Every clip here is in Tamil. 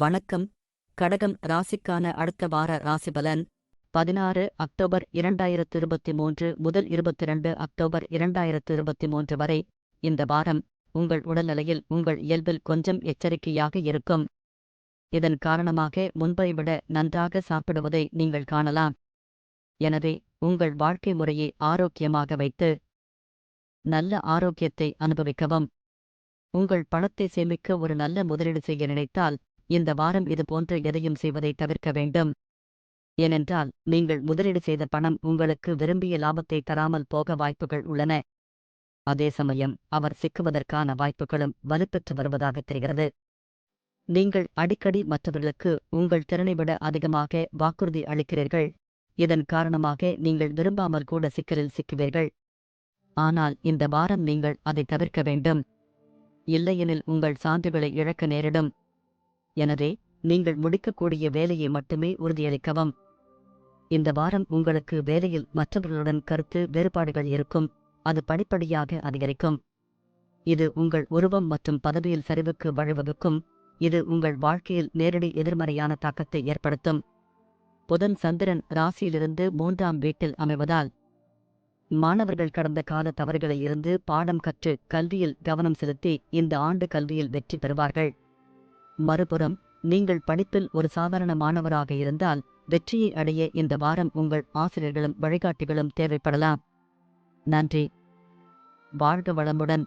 வணக்கம். கடகம் ராசிக்கான அடுத்த வார ராசிபலன் பதினாறு அக்டோபர் இரண்டாயிரத்து இருபத்தி மூன்று முதல் இருபத்திரண்டு அக்டோபர் இரண்டாயிரத்து இருபத்தி மூன்று வரை இந்த வாரம் உங்கள் உடல்நிலையில் உங்கள் இயல்பில் கொஞ்சம் எச்சரிக்கையாக இருக்கும். இதன் காரணமாக முன்பை விட நன்றாக சாப்பிடுவதை நீங்கள் காணலாம். எனவே உங்கள் வாழ்க்கை முறையை ஆரோக்கியமாக வைத்து நல்ல ஆரோக்கியத்தை அனுபவிக்கவும். உங்கள் பணத்தை சேமிக்க ஒரு நல்ல முதலீடு செய்ய நினைத்தால் இந்த வாரம் இது போன்ற எதையும் செய்வதை தவிர்க்க வேண்டும். ஏனென்றால் நீங்கள் முதலீடு செய்த பணம் உங்களுக்கு விரும்பிய லாபத்தை தராமல் போக வாய்ப்புகள் உள்ளன. அதே சமயம் அவர் சிக்குவதற்கான வாய்ப்புகளும் வலுப்பெற்று வருவதாக தெரிகிறது. நீங்கள் அடிக்கடி மற்றவர்களுக்கு உங்கள் திறனை விட அதிகமாக வாக்குறுதி அளிக்கிறீர்கள். இதன் காரணமாக நீங்கள் விரும்பாமல் கூட சிக்கலில் சிக்குவீர்கள். ஆனால் இந்த வாரம் நீங்கள் அதை தவிர்க்க வேண்டும். இல்லையெனில் உங்கள் சான்றுகளை இழக்க நேரிடும். எனவே நீங்கள் முடிக்கக்கூடிய வேலையை மட்டுமே உறுதியளிக்கவும். இந்த வாரம் உங்களுக்கு வேலையில் மற்றவர்களுடன் கருத்து வேறுபாடுகள் இருக்கும். அது படிப்படியாக அதிகரிக்கும். இது உங்கள் உருவம் மற்றும் பதவியில் சரிவுக்கு வழிவகுக்கும். இது உங்கள் வாழ்க்கையில் நேரடி எதிர்மறையான தாக்கத்தை ஏற்படுத்தும். புதன் சந்திரன் ராசியிலிருந்து மூன்றாம் வீட்டில் அமைவதால் மாணவர்கள் கடந்த கால தவறுகளை இருந்து பாடம் கற்று கல்வியில் கவனம் செலுத்தி இந்த ஆண்டு கல்வியில் வெற்றி பெறுவார்கள். மறுபுறம் நீங்கள் படிப்பில் ஒரு சாதாரண மாணவராக இருந்தால் வெற்றியை அடைய இந்த வாரம் உங்கள் ஆசிரியர்களும் வழிகாட்டிகளும் தேவைப்படலாம். நன்றி. வாழ்க வளமுடன்.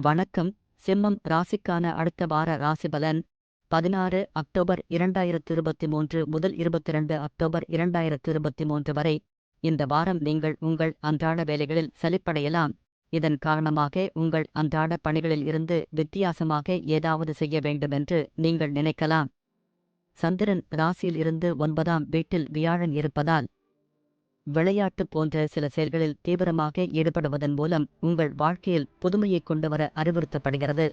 வணக்கம். சிம்மம் ராசிக்கான அடுத்த வார ராசிபலன் பதினாறு அக்டோபர் இரண்டாயிரத்து இருபத்தி மூன்று முதல் இருபத்திரண்டு அக்டோபர் இரண்டாயிரத்து இருபத்தி மூன்று வரை. இந்த வாரம் நீங்கள் உங்கள் அன்றாட வேலைகளில் சலிப்படையலாம். இதன் காரணமாக உங்கள் அன்றாட பணிகளில் இருந்து வித்தியாசமாக ஏதாவது செய்ய வேண்டுமென்று நீங்கள் நினைக்கலாம். சந்திரன் ராசியில் இருந்து ஒன்பதாம் வீட்டில் வியாழன் இருப்பதால் விளையாட்டு போன்ற சில செயல்களில் தீவிரமாக ஈடுபடுவதன் மூலம் உங்கள் வாழ்க்கையில் புதுமையை கொண்டுவர அறிவுறுத்தப்படுகிறது.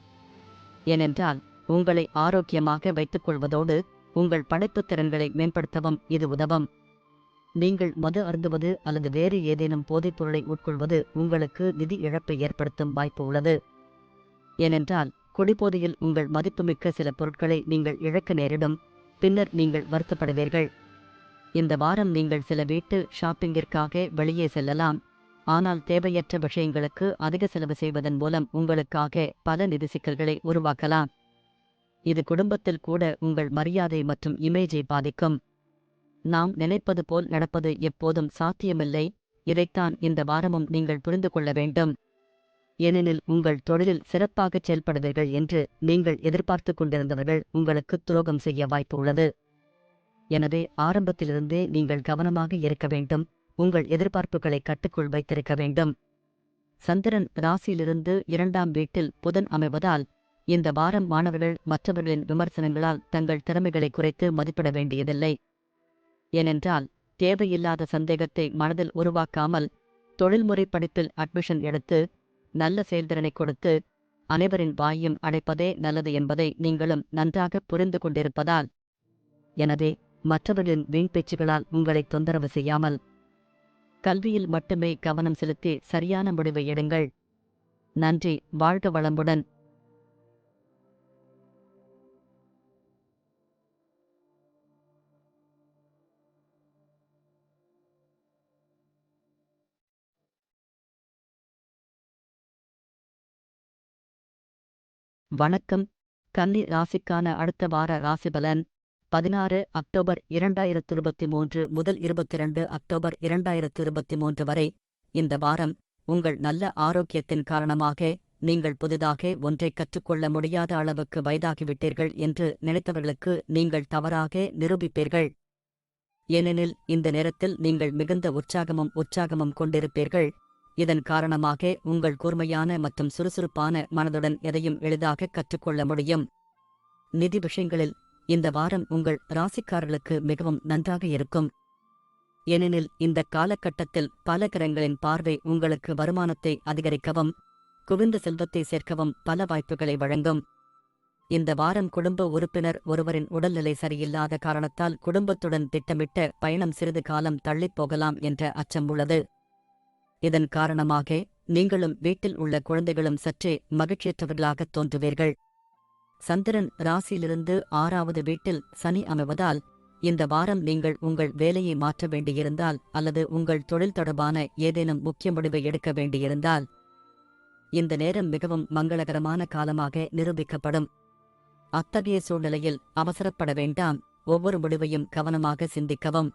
ஏனென்றால் உங்களை ஆரோக்கியமாக வைத்துக் கொள்வதோடு உங்கள் படைப்புத் திறன்களை மேம்படுத்தவும் இது உதவும். நீங்கள் மது அருந்துவது அல்லது வேறு ஏதேனும் போதைப்பொருளை உட்கொள்வது உங்களுக்கு நிதி இழப்பை ஏற்படுத்தும் வாய்ப்பு உள்ளது. ஏனென்றால் குடிபோதையில் உங்கள் மதிப்புமிக்க சில பொருட்களை நீங்கள் இழக்க நேரிடும் பின்னர் நீங்கள் வருத்தப்படுவீர்கள். இந்த வாரம் நீங்கள் சில வீட்டு ஷாப்பிங்கிற்காக வெளியே செல்லலாம். ஆனால் தேவையற்ற விஷயங்களுக்கு அதிக செலவு செய்வதன் மூலம் உங்களுக்காக பல நிதி சிக்கல்களை உருவாக்கலாம். இது குடும்பத்தில் கூட உங்கள் மரியாதை மற்றும் இமேஜை பாதிக்கும். நாம் நினைப்பது போல் நடப்பது எப்போதும் சாத்தியமில்லை. இதைத்தான் இந்த வாரமும் நீங்கள் புரிந்து கொள்ள வேண்டும். ஏனெனில் உங்கள் தொழிலில் சிறப்பாகச் செயல்படுவீர்கள் என்று நீங்கள் எதிர்பார்த்து கொண்டிருந்தவர்கள் உங்களுக்கு துரோகம் செய்ய வாய்ப்பு உள்ளது. எனவே ஆரம்பத்திலிருந்தே நீங்கள் கவனமாக இருக்க வேண்டும். உங்கள் எதிர்பார்ப்புகளை கட்டுக்குள் வைத்திருக்க வேண்டும். சந்திரன் ராசியிலிருந்து இரண்டாம் வீட்டில் புதன் அமைவதால் இந்த வாரம் மாணவர்கள் மற்றவர்களின் விமர்சனங்களால் தங்கள் திறமைகளை குறைத்து மதிப்பிட வேண்டியதில்லை. ஏனென்றால் தேவையில்லாத சந்தேகத்தை மனதில் உருவாக்காமல் தொழில்முறை படிப்பில் அட்மிஷன் எடுத்து நல்ல செயல்திறனை கொடுத்து அனைவரின் வாயும் அடைப்பதே நல்லது என்பதை நீங்களும் நன்றாக புரிந்து கொண்டிருப்பதால். எனவே மற்றவர்களின் வீண் பேச்சுகளால் உங்களை தொந்தரவு செய்யாமல் கல்வியில் மட்டுமே கவனம் செலுத்தி சரியான முடிவை எடுங்கள். நன்றி வாழ்க வளமுடன். வணக்கம். கன்னி ராசிக்கான அடுத்த வார ராசிபலன் பதினாறு அக்டோபர் இரண்டாயிரத்து இருபத்தி மூன்று முதல் இருபத்திரண்டு அக்டோபர் இரண்டாயிரத்து இருபத்தி மூன்று வரை இந்த வாரம் உங்கள் நல்ல ஆரோக்கியத்தின் காரணமாக நீங்கள் புதிதாக ஒன்றை கற்றுக்கொள்ள முடியாத அளவுக்கு வயதாகிவிட்டீர்கள் என்று நினைத்தவர்களுக்கு நீங்கள் தவறாக நிரூபிப்பீர்கள். ஏனெனில் இந்த நேரத்தில் நீங்கள் மிகுந்த உற்சாகமும் உற்சாகமும் கொண்டிருப்பீர்கள். இதன் காரணமாக உங்கள் கூர்மையான மற்றும் சுறுசுறுப்பான மனதுடன் எதையும் எளிதாக கற்றுக்கொள்ள முடியும். நிதி விஷயங்களில் இந்த வாரம் உங்கள் ராசிக்காரர்களுக்கு மிகவும் நன்றாக இருக்கும். ஏனெனில் இந்த காலகட்டத்தில் பல கிரகங்களின் பார்வை உங்களுக்கு வருமானத்தை அதிகரிக்கவும் குவிந்த செல்வத்தை சேர்க்கவும் பல வாய்ப்புகளை வழங்கும். இந்த வாரம் குடும்ப உறுப்பினர் ஒருவரின் உடல்நிலை சரியில்லாத காரணத்தால் குடும்பத்துடன் திட்டமிட்ட பயணம் சிறிது காலம் தள்ளிப் போகலாம் என்ற அச்சம் உள்ளது. இதன் காரணமாக நீங்களும் வீட்டில் உள்ள குழந்தைகளும் சற்றே மகிழ்ச்சியற்றவர்களாகத் தோன்றுவீர்கள். சந்திரன் ராசியிலிருந்து ஆறாவது வீட்டில் சனி அமைவதால் இந்த வாரம் நீங்கள் உங்கள் வேலையை மாற்ற வேண்டியிருந்தால் அல்லது உங்கள் தொழில் தொடர்பான ஏதேனும் முக்கிய முடிவை எடுக்க வேண்டியிருந்தால் இந்த நேரம் மிகவும் மங்களகரமான காலமாக நிரூபிக்கப்படும். அத்தகைய சூழ்நிலையில் அவசரப்பட வேண்டாம். ஒவ்வொரு முடிவையும் கவனமாக சிந்திக்கவும்.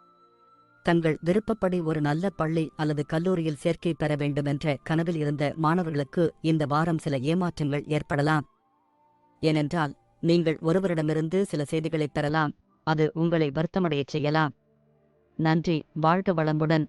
தங்கள் விருப்பப்படி ஒரு நல்ல பள்ளி அல்லது கல்லூரியில் சேர்க்கை பெற வேண்டுமென்ற கனவில் இருந்த மாணவர்களுக்கு இந்த வாரம் சில ஏமாற்றங்கள் ஏற்படலாம். ஏனென்றால் நீங்கள் ஒருவரிடமிருந்து சில செய்திகளை பெறலாம் அது உங்களை வருத்தமடையச் செய்யலாம். நன்றி வாழ்க வளமுடன்.